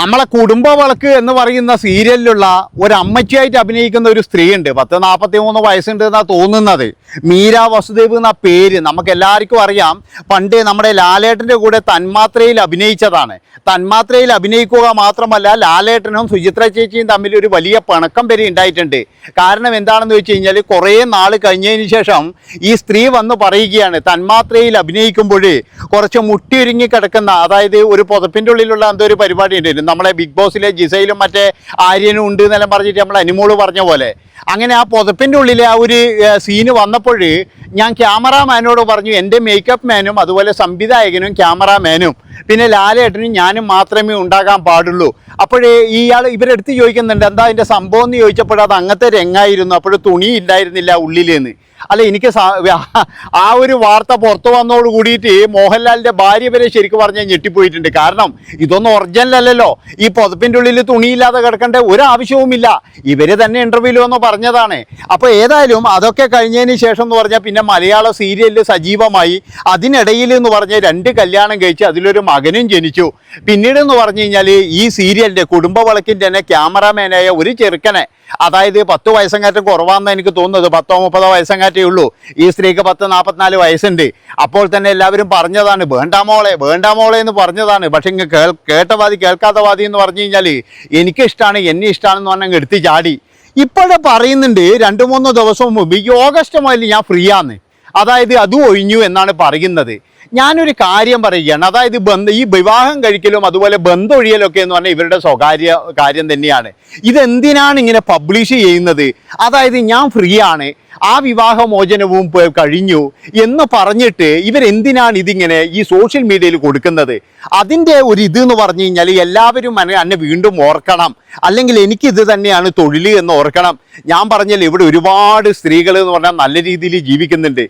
നമ്മളെ കുടുംബ വിളക്ക് എന്ന് പറയുന്ന സീരിയലിലുള്ള ഒരു അമ്മച്ചിയായിട്ട് അഭിനയിക്കുന്ന ഒരു സ്ത്രീ ഉണ്ട് പത്ത് നാൽപ്പത്തി മൂന്ന് വയസ്സുണ്ട് എന്നാ തോന്നുന്നത്. മീര വസുദേവ് എന്ന പേര്. നമുക്ക് എല്ലാവർക്കും അറിയാം പണ്ട് നമ്മുടെ ലാലേട്ടന്റെ കൂടെ തന്മാത്രയിൽ അഭിനയിച്ചതാണ്. തന്മാത്രയിൽ അഭിനയിക്കുക മാത്രമല്ല ലാലേട്ടനും സുചിത്ര ചേച്ചിയും തമ്മിൽ ഒരു വലിയ പണക്കം വരെ ഉണ്ടായിട്ടുണ്ട്. കാരണം എന്താണെന്ന് വെച്ച് കഴിഞ്ഞാൽ കുറേ നാൾ കഴിഞ്ഞതിന് ശേഷം ഈ സ്ത്രീ വന്ന് പറയുകയാണ് തന്മാത്രയിൽ അഭിനയിക്കുമ്പോൾ കുറച്ച് മുട്ടിയൊരുങ്ങി കിടക്കുന്ന അതായത് ഒരു പുതപ്പിന്റെ ഉള്ളിലുള്ള എന്തോ ഒരു പരിപാടി ഉണ്ടായിരുന്നു നമ്മളെ ബിഗ് ബോസിലെ ജിസയിലും മറ്റേ ആര്യനും ഉണ്ട് എന്നെല്ലാം പറഞ്ഞിട്ട് നമ്മൾ അനിമോൾ പറഞ്ഞ പോലെ. അങ്ങനെ ആ പുതപ്പിന്റെ ഉള്ളിലെ ആ ഒരു സീന് വന്നപ്പോൾ ഞാൻ ക്യാമറാമാനോട് പറഞ്ഞു എന്റെ മേക്കപ്പ് മാനും അതുപോലെ സംവിധായകനും ക്യാമറാമാനും പിന്നെ ലാലേട്ടനും ഞാനും മാത്രമേ ഉണ്ടാകാൻ പാടുള്ളൂ. അപ്പോഴേ ഇയാൾ ഇവരെടുത്ത് ചോദിക്കുന്നുണ്ട് എന്താ അതിന്റെ സംഭവം? എന്ന് ചോദിച്ചപ്പോൾ അത് അങ്ങനത്തെ രംഗായിരുന്നു. അപ്പോൾ തുണി ഇല്ലായിരുന്നില്ല ഉള്ളിലെന്ന്. അല്ല എനിക്ക് ആ ഒരു വാർത്ത പുറത്തു വന്നോട് കൂടിയിട്ട് മോഹൻലാലിന്റെ ഭാര്യ വരെ ശരിക്കും പറഞ്ഞാൽ ഞെട്ടിപ്പോയിട്ടുണ്ട്. കാരണം ഇതൊന്നും ഒറിജിനൽ അല്ലല്ലോ. ഈ പുതപ്പിന്റെ ഉള്ളിൽ തുണിയില്ലാതെ കിടക്കേണ്ട ഒരു ആവശ്യവുമില്ല. ഇവർ തന്നെ ഇന്റർവ്യൂവിൽ വന്ന് പറഞ്ഞതാണ്. അപ്പോൾ ഏതായാലും അതൊക്കെ കഴിഞ്ഞതിന് ശേഷം എന്ന് പറഞ്ഞാൽ പിന്നെ മലയാള സീരിയലിൽ സജീവമായി. അതിനിടയിൽ എന്ന് പറഞ്ഞ രണ്ട് കല്യാണം കഴിച്ച് അതിലൊരു മകനും ജനിച്ചു. പിന്നീട് എന്ന് പറഞ്ഞു കഴിഞ്ഞാൽ ഈ സീരിയലിന്റെ കുടുംബ വിളക്കിന്റെ തന്നെ ക്യാമറാമാനായ ഒരു ചെറുക്കനെ അതായത് പത്ത് വയസ്സങ്ങാറ്റം കുറവാണെന്ന് എനിക്ക് തോന്നുന്നത് പത്തോ മുപ്പതോ വയസ്സങ്ങാറ്റേ ഉള്ളൂ. ഈ സ്ത്രീക്ക് പത്ത് നാൽപ്പത്തിനാല് വയസ്സുണ്ട്. അപ്പോൾ തന്നെ എല്ലാവരും പറഞ്ഞതാണ് വേണ്ട മോളെ വേണ്ട മോളെ എന്ന് പറഞ്ഞതാണ്. പക്ഷെ ഇങ്ങ് കേൾ കേട്ട കേൾക്കാത്തവാദി കേൾക്കാത്ത വാദി എന്ന് പറഞ്ഞു കഴിഞ്ഞാൽ എനിക്കിഷ്ടമാണ് എന്നെ ഇഷ്ടമാണെന്ന് പറഞ്ഞാൽ എടുത്ത് ചാടി. ഇപ്പോഴെ പറയുന്നുണ്ട് രണ്ട് മൂന്ന് ദിവസം മുമ്പ് ഈ ഓഗസ്റ്റ് മുതൽ ഞാൻ ഫ്രീ ആണ് അതായത് അതും ഒഴിഞ്ഞു എന്നാണ് പറയുന്നത്. ഞാനൊരു കാര്യം പറയുകയാണ്. അതായത് ബന്ധ ഈ വിവാഹം കഴിക്കലും അതുപോലെ ബന്ധമൊഴിയലൊക്കെ എന്ന് പറഞ്ഞാൽ ഇവരുടെ സ്വകാര്യ കാര്യം തന്നെയാണ്. ഇതെന്തിനാണ് ഇങ്ങനെ പബ്ലിഷ് ചെയ്യുന്നത്? അതായത് ഞാൻ ഫ്രീ ആണ്. ആ വിവാഹമോചനവും കഴിഞ്ഞു എന്ന് പറഞ്ഞിട്ട് ഇവരെന്തിനാണ് ഇതിങ്ങനെ ഈ സോഷ്യൽ മീഡിയയിൽ കൊടുക്കുന്നത്? അതിന്റെ ഒരു ഇത് എന്ന് പറഞ്ഞു കഴിഞ്ഞാൽ എല്ലാവരും എന്നെ വീണ്ടും ഓർക്കണം. അല്ലെങ്കിൽ എനിക്ക് ഇത് തന്നെയാണ് തൊഴിൽ എന്ന് ഓർക്കണം. ഞാൻ പറഞ്ഞാൽ ഇവിടെ ഒരുപാട് സ്ത്രീകൾ എന്ന് പറഞ്ഞാൽ നല്ല രീതിയിൽ ജീവിക്കുന്നുണ്ട്.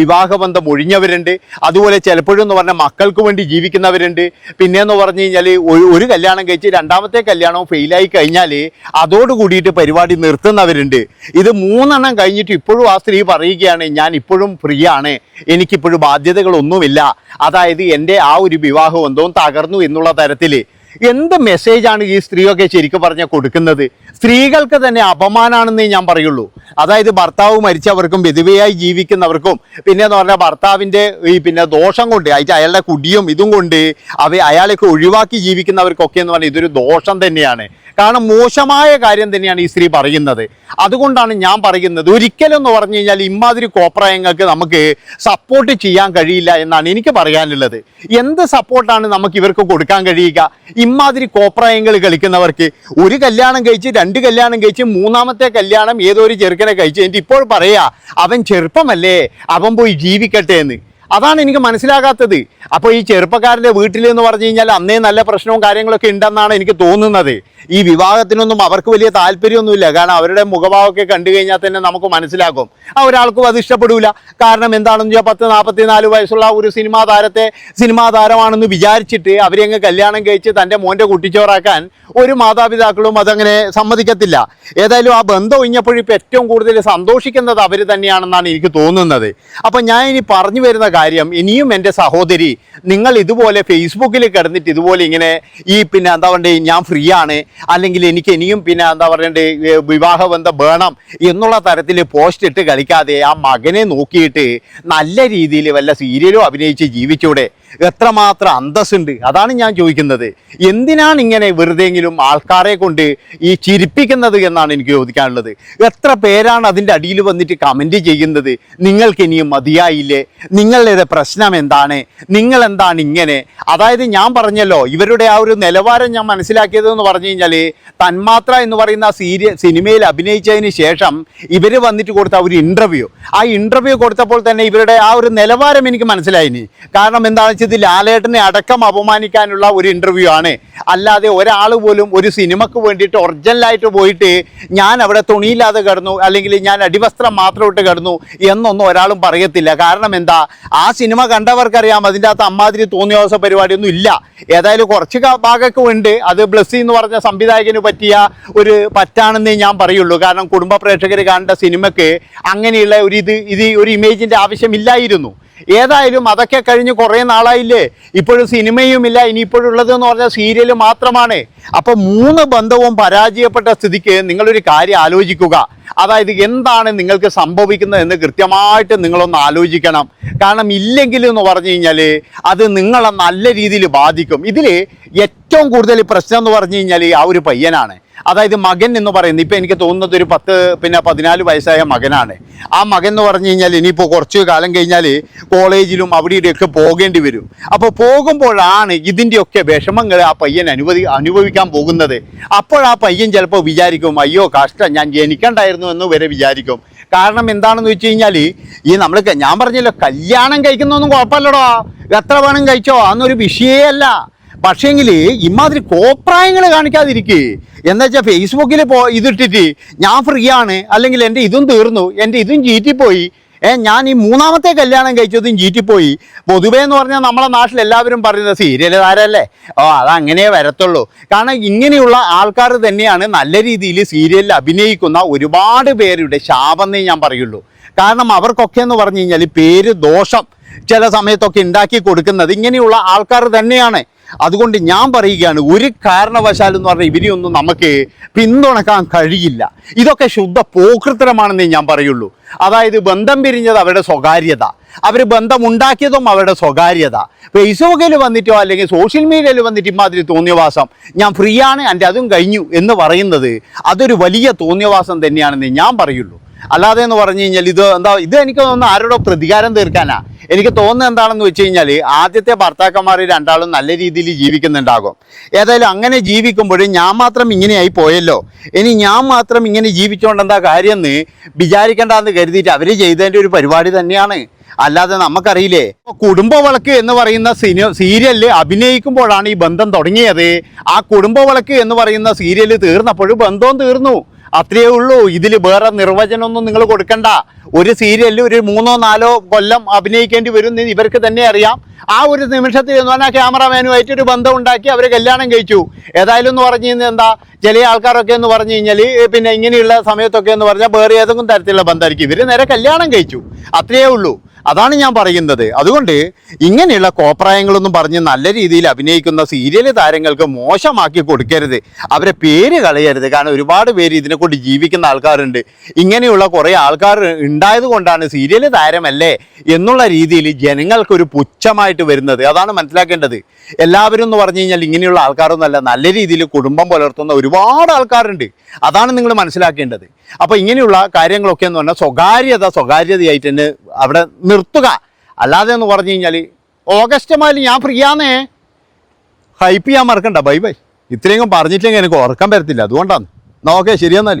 വിവാഹബന്ധം ഒഴിഞ്ഞവരുണ്ട്. അതുപോലെ ചിലപ്പോഴും എന്ന് പറഞ്ഞാൽ മക്കൾക്ക് വേണ്ടി ജീവിക്കുന്നവരുണ്ട്. പിന്നെ എന്ന് പറഞ്ഞു കഴിഞ്ഞാൽ ഒരു ഒരു കല്യാണം കഴിച്ച് രണ്ടാമത്തെ കല്യാണം ഫെയിലായി കഴിഞ്ഞാൽ അതോട് കൂടിയിട്ട് പരിപാടി നിർത്തുന്നവരുണ്ട്. ഇത് മൂന്നെണ്ണം കഴിഞ്ഞിട്ട് ഇപ്പോഴും ആ സ്ത്രീ പറയുകയാണ് ഞാൻ ഇപ്പോഴും ഫ്രീ ആണ് എനിക്കിപ്പോഴും ബാധ്യതകളൊന്നുമില്ല. അതായത് എന്റെ ആ ഒരു വിവാഹം എന്തോ തകർന്നു എന്നുള്ള തരത്തിൽ എന്ത് മെസ്സേജാണ് ഈ സ്ത്രീയൊക്കെ ശരിക്കും പറഞ്ഞാൽ കൊടുക്കുന്നത്? സ്ത്രീകൾക്ക് തന്നെ അപമാനാണെന്നേ ഞാൻ പറയുള്ളൂ. അതായത് ഭർത്താവ് മരിച്ചവർക്കും വിധവയായി ജീവിക്കുന്നവർക്കും പിന്നെ എന്ന് പറഞ്ഞാൽ ഭർത്താവിന്റെ ഈ പിന്നെ ദോഷം കൊണ്ട് അതിന്റെ അയാളുടെ കുടിയും ഇതും കൊണ്ട് അവ അയാളൊക്കെ ഒഴിവാക്കി ജീവിക്കുന്നവർക്കൊക്കെ എന്ന് പറഞ്ഞാൽ ഇതൊരു ദോഷം തന്നെയാണ്. കാരണം മോശമായ കാര്യം തന്നെയാണ് ഈ സ്ത്രീ പറയുന്നത്. അതുകൊണ്ടാണ് ഞാൻ പറയുന്നത്. ഒരിക്കലും എന്ന് പറഞ്ഞു കഴിഞ്ഞാൽ ഇമാതിരി കോപ്രായങ്ങൾക്ക് നമുക്ക് സപ്പോർട്ട് ചെയ്യാൻ കഴിയില്ല എന്നാണ് എനിക്ക് പറയാനുള്ളത്. എന്ത് സപ്പോർട്ടാണ് നമുക്ക് ഇവർക്ക് കൊടുക്കാൻ കഴിയുക? ഇമാതിരി കോപ്രായങ്ങൾ കളിക്കുന്നവർക്ക് ഒരു കല്യാണം കഴിച്ച് രണ്ട് കല്യാണം കഴിച്ച് മൂന്നാമത്തെ കല്യാണം ഏതോ ഒരു ചെറുക്കനെ കഴിച്ച് എന്നിട്ട് ഇപ്പോൾ പറയാ അവൻ ചെറുപ്പമല്ലേ? അവൻ പോയി ജീവിക്കട്ടെ എന്ന്. അതാണ് എനിക്ക് മനസ്സിലാകാത്തത്. അപ്പോൾ ഈ ചെറുപ്പക്കാരന്റെ വീട്ടിൽ എന്ന് പറഞ്ഞു കഴിഞ്ഞാൽ അന്നേ നല്ല പ്രശ്നവും കാര്യങ്ങളൊക്കെ ഉണ്ടെന്നാണ് എനിക്ക് തോന്നുന്നത്. ഈ വിവാഹത്തിനൊന്നും അവർക്ക് വലിയ താല്പര്യമൊന്നുമില്ല. കാരണം അവരുടെ മുഖഭാവമൊക്കെ കണ്ടു കഴിഞ്ഞാൽ തന്നെ നമുക്ക് മനസ്സിലാക്കും ആ ഒരാൾക്കും അത് ഇഷ്ടപ്പെടില്ല കാരണം എന്താണെന്ന് വെച്ചാൽ പത്ത് നാൽപ്പത്തി നാല് വയസ്സുള്ള ഒരു സിനിമാ താരത്തെ സിനിമാ താരമാണെന്ന് വിചാരിച്ചിട്ട് അവരെങ്ങ് കല്യാണം കഴിച്ച് തന്റെ മോന്റെ കുട്ടിച്ചോറാക്കാൻ ഒരു മാതാപിതാക്കളും അതങ്ങനെ സമ്മതിക്കത്തില്ല. ഏതായാലും ആ ബന്ധം ഒഴിഞ്ഞപ്പോൾ ഇപ്പോൾ ഏറ്റവും കൂടുതൽ സന്തോഷിക്കുന്നത് അവർ തന്നെയാണെന്നാണ് എനിക്ക് തോന്നുന്നത്. അപ്പം ഞാൻ ഇനി പറഞ്ഞു വരുന്ന കാര്യം ഇനിയും എന്റെ സഹോദരി നിങ്ങൾ ഇതുപോലെ ഫേസ്ബുക്കിൽ കിടന്നിട്ട് ഇതുപോലെ ഇങ്ങനെ ഈ പിന്നെ എന്താ പറയണ്ടേ ഞാൻ ഫ്രീ ആണ് അല്ലെങ്കിൽ എനിക്ക് ഇനിയും പിന്നെ എന്താ പറയണ്ടേ വിവാഹ വിവാഹബന്ധം വേണം എന്നുള്ള തരത്തിൽ പോസ്റ്റ് ഇട്ട് കളിക്കാതെ ആ മകനെ നോക്കിയിട്ട് നല്ല രീതിയിൽ വല്ല സീരിയലും അഭിനയിച്ച് ജീവിച്ചൂടെ? എത്രമാത്രം അന്തസ്സുണ്ട്? അതാണ് ഞാൻ ചോദിക്കുന്നത്. എന്തിനാണ് ഇങ്ങനെ വെറുതെങ്കിലും ആൾക്കാരെ കൊണ്ട് ഈ ചിരിപ്പിക്കുന്നത് എന്നാണ് എനിക്ക് ചോദിക്കാനുള്ളത്. എത്ര പേരാണ് അതിന്റെ അടിയിൽ വന്നിട്ട് കമന്റ് ചെയ്യുന്നത്? നിങ്ങൾക്ക് ഇനിയും മതിയായില്ലേ? നിങ്ങളുടെ പ്രശ്നം എന്താണ്? നിങ്ങൾ എന്താണ് ഇങ്ങനെ? അതായത് ഞാൻ പറഞ്ഞല്ലോ ഇവരുടെ ആ ഒരു നിലവാരം ഞാൻ മനസ്സിലാക്കിയത് എന്ന് പറഞ്ഞു കഴിഞ്ഞാൽ തന്മാത്ര എന്ന് പറയുന്ന സീരിയ സിനിമയിൽ അഭിനയിച്ചതിന് ശേഷം ഇവർ വന്നിട്ട് കൊടുത്ത ഒരു ഇന്റർവ്യൂ ആ ഇന്റർവ്യൂ കൊടുത്തപ്പോൾ തന്നെ ഇവരുടെ ആ ഒരു നിലവാരം എനിക്ക് മനസ്സിലായിനി. കാരണം എന്താണെന്ന് ഇത് ലാലേട്ടനെ അടക്കം അപമാനിക്കാനുള്ള ഒരു ഇന്റർവ്യൂ ആണ്. അല്ലാതെ ഒരാൾ പോലും ഒരു സിനിമക്ക് വേണ്ടിയിട്ട് ഒറിജിനലായിട്ട് പോയിട്ട് ഞാൻ അവിടെ തുണിയില്ലാതെ കിടന്നു അല്ലെങ്കിൽ ഞാൻ അടിവസ്ത്രം മാത്രം ഇട്ട് കിടന്നു എന്നൊന്നും ഒരാളും പറയത്തില്ല. കാരണം എന്താ? ആ സിനിമ കണ്ടവർക്കറിയാം അതിന്റെ അകത്ത് അമ്മാതിരി തോന്നിയാവസ പരിപാടിയൊന്നും ഇല്ല. ഏതായാലും കുറച്ച് ഭാഗമൊക്കെ ഉണ്ട്. അത് ബ്ലസ്സി എന്ന് പറഞ്ഞ സംവിധായകന് പറ്റിയ ഒരു പറ്റാണെന്നേ ഞാൻ പറയുള്ളൂ. കാരണം കുടുംബ പ്രേക്ഷകർ കാണേണ്ട സിനിമയ്ക്ക് അങ്ങനെയുള്ള ഒരു ഇത് ഇത് ഒരു ഇമേജിന്റെ ആവശ്യമില്ലായിരുന്നു. ഏതായാലും അതൊക്കെ കഴിഞ്ഞ് കുറേ നാളായില്ലേ? ഇപ്പോഴും സിനിമയുമില്ല. ഇനിയിപ്പോഴുള്ളത് എന്ന് പറഞ്ഞാൽ സീരിയൽ മാത്രമാണ്. അപ്പോൾ മൂന്ന് ബന്ധവും പരാജയപ്പെട്ട സ്ഥിതിക്ക് നിങ്ങളൊരു കാര്യം ആലോചിക്കുക. അതായത് എന്താണ് നിങ്ങൾക്ക് സംഭവിക്കുന്നത് എന്ന് കൃത്യമായിട്ട് നിങ്ങളൊന്ന് ആലോചിക്കണം. കാരണം ഇല്ലെങ്കിൽ എന്ന് പറഞ്ഞു കഴിഞ്ഞാൽ അത് നിങ്ങളെ നല്ല രീതിയിൽ ബാധിക്കും. ഇതിൽ ഏറ്റവും കൂടുതൽ പ്രശ്നം എന്ന് പറഞ്ഞു കഴിഞ്ഞാൽ ആ ഒരു പയ്യനാണ്. അതായത് മകൻ എന്ന് പറയുന്നത് ഇപ്പം എനിക്ക് തോന്നുന്നത് ഒരു പത്ത് പിന്നെ പതിനാല് വയസ്സായ മകനാണ്. ആ മകൻ എന്ന് പറഞ്ഞു കഴിഞ്ഞാൽ ഇനിയിപ്പോൾ കുറച്ച് കാലം കഴിഞ്ഞാൽ കോളേജിലും അവിടെ ഇവിടെയൊക്കെ പോകേണ്ടി വരും. അപ്പോൾ പോകുമ്പോഴാണ് ഇതിന്റെയൊക്കെ വിഷമങ്ങൾ ആ പയ്യൻ അനുവദി അനുഭവിക്കാൻ പോകുന്നത്. അപ്പോൾ ആ പയ്യൻ ചിലപ്പോൾ വിചാരിക്കും അയ്യോ കഷ്ടം ഞാൻ ജനിക്കണ്ടായിരുന്നു എന്ന് വരെ വിചാരിക്കും. കാരണം എന്താണെന്ന് വെച്ച് കഴിഞ്ഞാൽ ഈ നമ്മൾ ഞാൻ പറഞ്ഞല്ലോ കല്യാണം കഴിക്കുന്നൊന്നും കുഴപ്പമില്ലടോ. എത്ര വേണം കഴിച്ചോ? അന്നൊരു വിഷയേ വിഷയമല്ല പക്ഷേങ്കിൽ ഇമാതിരി കോപ്രായങ്ങൾ കാണിക്കാതിരിക്കേ. എന്താ വെച്ചാൽ ഫേസ്ബുക്കിൽ പോ ഇതിട്ടിട്ട് ഞാൻ ഫ്രീ ആണ് അല്ലെങ്കിൽ എന്റെ ഇതും തീർന്നു എന്റെ ഇതും ചീറ്റിപ്പോയി. ഏ ഞാൻ ഈ മൂന്നാമത്തെ കല്യാണം കഴിച്ചതും ചീറ്റിപ്പോയി. പൊതുവേ എന്ന് പറഞ്ഞാൽ നമ്മളെ നാട്ടിൽ എല്ലാവരും പറയുന്നത് സീരിയൽ താരല്ലേ ഓ അതങ്ങനെ വരത്തുള്ളൂ. കാരണം ഇങ്ങനെയുള്ള ആൾക്കാർ തന്നെയാണ് നല്ല രീതിയിൽ സീരിയലിൽ അഭിനയിക്കുന്ന ഒരുപാട് പേരുടെ ശാപന്നേ ഞാൻ പറയുള്ളൂ. കാരണം അവർക്കൊക്കെ എന്ന് പറഞ്ഞു കഴിഞ്ഞാൽ പേര് ദോഷം. ചില സമയത്തൊക്കെ ഉണ്ടാക്കി കൊടുക്കുന്നത് ഇങ്ങനെയുള്ള ആൾക്കാർ തന്നെയാണ്. അതുകൊണ്ട് ഞാൻ പറയുകയാണ് ഒരു കാരണവശാലും എന്ന് പറഞ്ഞാൽ ഇവരെയൊന്നും നമുക്ക് പിന്തുണക്കാൻ കഴിയില്ല. ഇതൊക്കെ ശുദ്ധ പോകൃത്തരമാണെന്നേ ഞാൻ പറയുള്ളൂ. അതായത് ബന്ധം പിരിഞ്ഞത് അവരുടെ സ്വകാര്യത. അവർ ബന്ധമുണ്ടാക്കിയതും അവരുടെ സ്വകാര്യത. ഫേസ്ബുക്കിൽ വന്നിട്ടോ അല്ലെങ്കിൽ സോഷ്യൽ മീഡിയയിൽ വന്നിട്ട് ഇമാതിരി തോന്നിയവാസം ഞാൻ ഫ്രീ ആണ് എന്റെ അതും കഴിഞ്ഞു എന്ന് പറയുന്നത് അതൊരു വലിയ തോന്നിയവാസം തന്നെയാണെന്ന് ഞാൻ പറയുള്ളൂ. അല്ലാതെ എന്ന് പറഞ്ഞു കഴിഞ്ഞാൽ ഇത് എന്താ ഇത് എനിക്ക് തോന്നുന്നു ആരോടോ പ്രതികാരം തീർക്കാനാ. എനിക്ക് തോന്നുന്നത് എന്താണെന്ന് വെച്ച് കഴിഞ്ഞാൽ ആദ്യത്തെ ഭർത്താക്കന്മാർ രണ്ടാളും നല്ല രീതിയിൽ ജീവിക്കുന്നുണ്ടാകും. ഏതായാലും അങ്ങനെ ജീവിക്കുമ്പോഴും ഞാൻ മാത്രം ഇങ്ങനെയായി പോയല്ലോ. ഇനി ഞാൻ മാത്രം ഇങ്ങനെ ജീവിച്ചുകൊണ്ട് എന്താ കാര്യം എന്ന് വിചാരിക്കേണ്ടെന്ന് കരുതിയിട്ട് അവർ ചെയ്തതിന്റെ ഒരു പരിപാടി തന്നെയാണ്. അല്ലാതെ നമുക്കറിയില്ലേ കുടുംബ വിളക്ക് എന്ന് പറയുന്ന സിനി സീരിയലിൽ അഭിനയിക്കുമ്പോഴാണ് ഈ ബന്ധം തുടങ്ങിയത്. ആ കുടുംബ വിളക്ക് എന്ന് പറയുന്ന സീരിയൽ തീർന്നപ്പോഴും ബന്ധവും തീർന്നു. അത്രയേ ഉള്ളൂ. ഇതിൽ വേറെ നിർവചനമൊന്നും നിങ്ങൾ കൊടുക്കണ്ട. ഒരു സീരിയലിൽ ഒരു മൂന്നോ നാലോ കൊല്ലം അഭിനയിക്കേണ്ടി വരും ഇവർക്ക് തന്നെ അറിയാം. ആ ഒരു നിമിഷത്തിൽ എന്ന് പറഞ്ഞാൽ ക്യാമറമാനുമായിട്ട് ഒരു ബന്ധം ഉണ്ടാക്കി അവർ കല്യാണം കഴിച്ചു. ഏതായാലും എന്ന് പറഞ്ഞു കഴിഞ്ഞാൽ എന്താ? ചില ആൾക്കാരൊക്കെ എന്ന് പറഞ്ഞു കഴിഞ്ഞാൽ പിന്നെ ഇങ്ങനെയുള്ള സമയത്തൊക്കെ എന്ന് പറഞ്ഞാൽ വേറെ ഏതെങ്കിലും തരത്തിലുള്ള ബന്ധമായിരിക്കും. ഇവർ നേരെ കല്യാണം കഴിച്ചു. അത്രയേ ഉള്ളൂ. അതാണ് ഞാൻ പറയുന്നത്. അതുകൊണ്ട് ഇങ്ങനെയുള്ള കോപ്രായങ്ങളൊന്നും പറഞ്ഞ് നല്ല രീതിയിൽ അഭിനയിക്കുന്ന സീരിയൽ താരങ്ങൾക്ക് മോശമാക്കി കൊടുക്കരുത്. അവരെ പേര് കളയരുത്. കാരണം ഒരുപാട് പേര് ഇതിനെക്കൊണ്ട് ജീവിക്കുന്ന ആൾക്കാരുണ്ട്. ഇങ്ങനെയുള്ള കുറേ ആൾക്കാർ ഉണ്ടായത് കൊണ്ടാണ് സീരിയൽ താരമല്ലേ എന്നുള്ള രീതിയിൽ ജനങ്ങൾക്കൊരു പുച്ഛമായിട്ട് വരുന്നത്. അതാണ് മനസ്സിലാക്കേണ്ടത്. എല്ലാവരും എന്ന് പറഞ്ഞു കഴിഞ്ഞാൽ ഇങ്ങനെയുള്ള ആൾക്കാരൊന്നുമല്ല നല്ല രീതിയിൽ കുടുംബം പുലർത്തുന്ന ഒരുപാട് ആൾക്കാരുണ്ട്. അതാണ് നിങ്ങൾ മനസ്സിലാക്കേണ്ടത്. അപ്പോൾ ഇങ്ങനെയുള്ള കാര്യങ്ങളൊക്കെ എന്ന് പറഞ്ഞാൽ സ്വകാര്യത സ്വകാര്യതയായിട്ട് തന്നെ അവിടെ നിർത്തുക. അല്ലാതെ എന്ന് പറഞ്ഞു കഴിഞ്ഞാൽ ഓഗസ്റ്റ് മാലി ഞാൻ ഫ്രീ ആന്നേ. ഹൈപ്പ് ചെയ്യാൻ മറക്കണ്ട. ബൈ ബൈ ഇത്രയും പറഞ്ഞിട്ടില്ലെങ്കിൽ എനിക്ക് ഉറക്കം വരത്തില്ല. അതുകൊണ്ടാണ്. എന്നാ ഓക്കെ ശരിയെന്നാൽ